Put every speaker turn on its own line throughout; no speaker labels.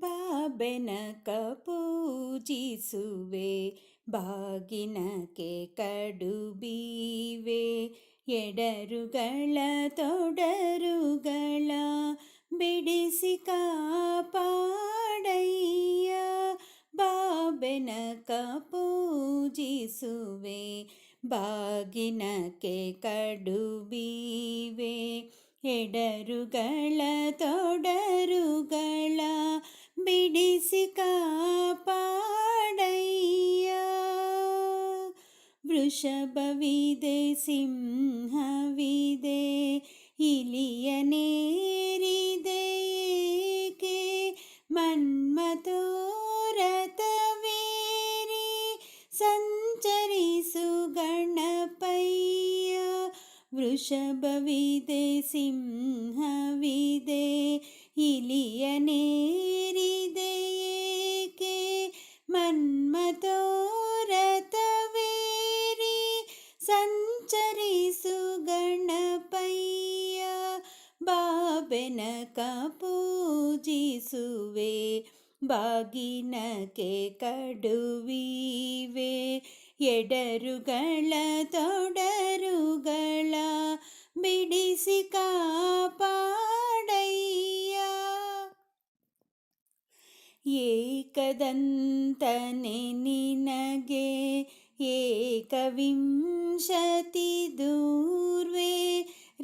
ಬಾಬೆನಕ ಕಪೂಜಿಸುವೆ ಬಾಗಿನಕ್ಕೆ ಕಡುಬೀವೆ. ಎಡರುಗಳ ತೊಡರುಗಳ ಬಿಡಿಸಿ ಕಾಪಾಡಯ್ಯ ಬಾಬೆನಕ ಪೂಜಿಸುವೆ ಬಾಗಿನಕ್ಕೆ ಕಡುಬೀವೆ. ಎಡರುಗಳ ತೊಡರುಗಳ ವೃಷಭವಿದೆ ಸಿಂಹವಿದೆ ಇಲಿಯ ನೇರಿದೆ ಏಕೆ ಮನ್ಮಥೋರಥವೇರಿ ಸಂಚರಿಸು ಗಣಪಯ್ಯ ವೃಷಭವಿದೆ ಸಿಂಹವಿದೆ ಇಲಿಯ ನೇರಿದೆ ಏಕೆ ಮನ್ಮಥೋರಥವೇರಿ ಸಂಚರಿಸು ಗಣಪಯ್ಯ ಬಾಬೆನಕ ಪೂಜಿಸುವೆ ಬಾಗಿನಕ್ಕೆ ಕಡುವಿವೆ. ಎಡರುಗಳ ತೊಡರುಗಳ ಬಿಡಿಸಿ ಕಾಪಾಡಯ್ಯ. ಏಕದಂತನೆ ನಿನಗೆ ಏಕವಿಂಶತಿ ದೂರ್ವೆ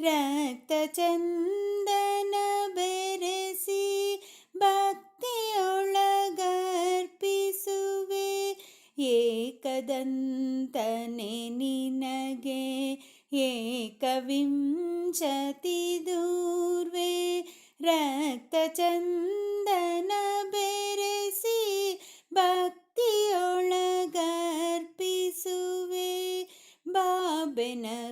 ರಕ್ತಚಂದನ ಬೆರೆಸಿ ಭಕ್ತಿಯೊಳಗರ್ಪಿಸುವೆ ಏಕದಂತನೆ ನಿನಗೆ ಏಕವಿಂಶತಿ ದೂರ್ವೆ ರಕ್ತಚಂದನ ಬೆರೆಸಿ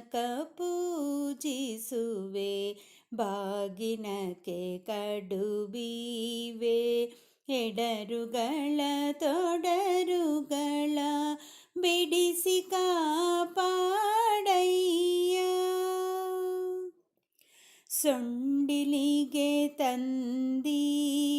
ಬಾಬೆನಕ ಪೂಜಿಸುವೆ ಬಾಗಿನಕ್ಕೆ ಕಡುಬೀವೆ. ಎಡರುಗಳ ತೊಡರುಗಳ ಬಿಡಿಸಿ ಕಾಪಾಡಯ್ಯ. ಸೊಂಡಿಲಿಗೆ ತಂದೀವೆ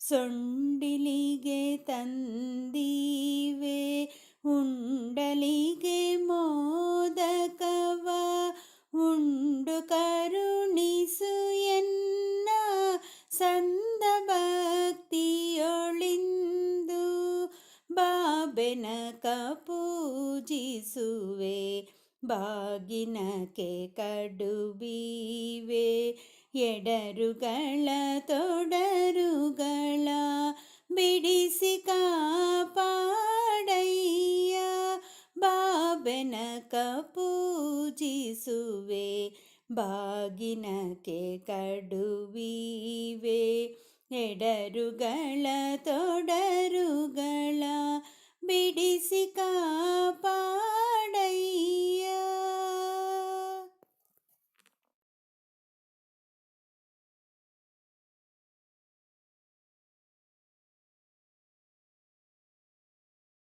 ಸೊಂಡಿಲಿಗೆ ತಂದೀವೆ, ಉಂಡಲಿಗೆ ಮೋದಕವ, ಉಂಡು ಕರುಣಿಸು ಎನ್ನ ಸಂದ ಭಕ್ತಿಯೊಳಿಂದು ಬಾಬೆನಕ ಪೂಜಿಸುವೆ ಬಾಗಿನಕ್ಕೆ ಕಡುಬೀವೆ, ಎಡರುಗಳ ತೊಡರುಗಳ ಬಾಬೆನಕ ಪೂಜಿಸುವೆ ಬಾಗಿನಕ್ಕೆ ಕಡುವಿವೆ ಎಡರುಗಳ ತೊಡರುಗಳ